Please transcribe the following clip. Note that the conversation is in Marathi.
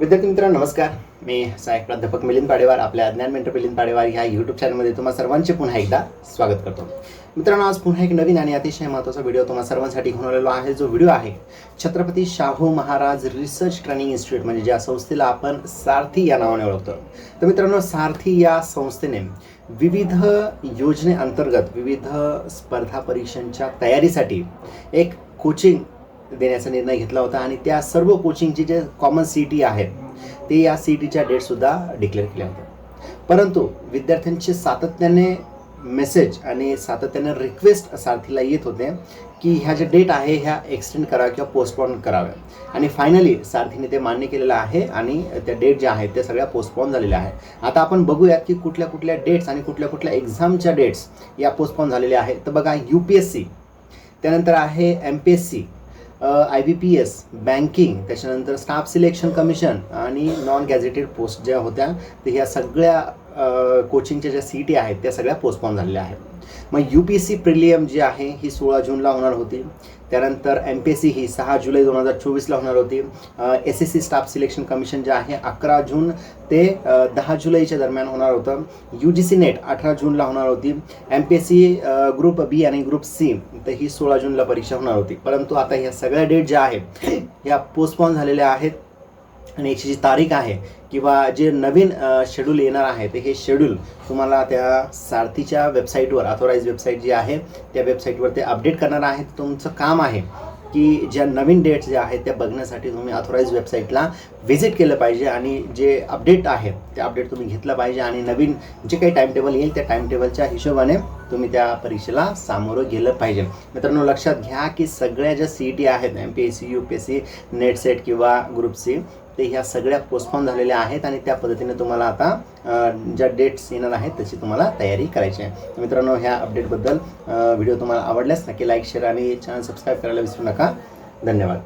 विद्यार्थी मित्रांनो नमस्कार. मी सहाय्यक प्राध्यापक मिलिंद पाडेवार आपल्या ज्ञान मेंटर मिलिंद पाडेवार ह्या यूट्यूब चॅनलमध्ये तुम्हाला सर्वांचे पुन्हा एकदा स्वागत करतो. मित्रांनो आज पुन्हा एक नवीन आणि अतिशय महत्त्वाचा व्हिडिओ तुम्हाला सर्वांसाठी घेऊन आलेलो आहे. जो व्हिडिओ आहे Chhatrapati Shahu Maharaj research training institute म्हणजे ज्या संस्थेला आपण सारथी या नावाने ओळखतो. तर मित्रांनो सारथी या संस्थेने विविध योजनेअंतर्गत विविध स्पर्धा परीक्षांच्या तयारीसाठी एक कोचिंग देण्याचा निर्णय घेतला होता आणि त्या सर्व कोचिंगचे जे कॉमन सी टी आहेत ते या सी टीच्या डेटसुद्धा डिक्लेअर केल्या होत्या. परंतु विद्यार्थ्यांचे सातत्याने मेसेज आणि सातत्याने रिक्वेस्ट सारथीला येत होते की ह्या ज्या डेट आहे ह्या एक्सटेंड कराव्या किंवा पोस्टपोन कराव्या. आणि फायनली सारथीने ते मान्य केलेलं आहे आणि त्या डेट ज्या आहेत त्या सगळ्या पोस्टपोन झालेल्या आहेत. आता आपण बघूयात की कुठल्या कुठल्या डेट्स आणि कुठल्या कुठल्या एक्झामच्या डेट्स या पोस्टपोन झालेल्या आहेत. तर बघा यू पी एस सी त्यानंतर आहे M P S C I B P S banking त्याच्यानंतर स्टाफ सिलेक्शन कमिशन आणि नॉन गॅझेटेड पोस्ट ज्या होत्या तर ह्या सगळ्या कोचिंगच्या ज्या सी टी आहेत त्या सगळ्या पोस्टपॉन झालेल्या आहेत. मग U P S C prelim जी आहे ही सोळा जूनला होणार होती. त्यानंतर एम पी एस सी ही सहा जुलै दोन हजार चोवीसला होणार होती. S S C staff selection commission जे आहे अकरा जून ते दहा जुलैच्या दरम्यान होणार होतं. यू जी सी नेट अठरा जूनला होणार होती. M P S C group B आणि ग्रुप सी तर ही सोळा जूनला परीक्षा होणार होती. परंतु आता ह्या सगळ्या डेट ज्या आहेत ह्या पोस्टपॉन झालेल्या आहेत. आणि याची जी तारीख आहे किंवा जे नवीन शेड्यूल येणार आहे ते हे शेड्यूल तुम्हाला त्या सारथीच्या वेबसाईटवर ऑथोराईज वेबसाईट जी आहे त्या वेबसाईटवर ते अपडेट करणार आहेत तुमचं काम आहे की ज्या नवीन डेट्स ज्या आहेत त्या बघण्यासाठी तुम्ही ऑथोराईज वेबसाईटला व्हिजिट केलं पाहिजे आणि जे अपडेट आहे ते अपडेट तुम्ही घेतलं पाहिजे आणि नवीन जे काही टाईम टेबल येईल त्या टाईम टेबलच्या हिशोबाने तुम्ही त्या परीक्षेला सामोरं गेलं पाहिजे. मित्रांनो लक्षात घ्या की सगळ्या ज्या सी ई टी आहेत M P S C U P S C NET SET किंवा ग्रुप सी ते ह्या सगळ्या पोस्टपोन झालेल्या आहेत आणि त्या पद्धतीने तुम्हाला आता ज्या डेट्स येणार आहेत तशी तुम्हाला तयारी करायची आहे. मित्रांनो ह्या अपडेटबद्दल व्हिडिओ तुम्हाला आवडल्यास नक्की लाईक शेअर आणि चॅनल सबस्क्राईब करायला विसरू नका. धन्यवाद.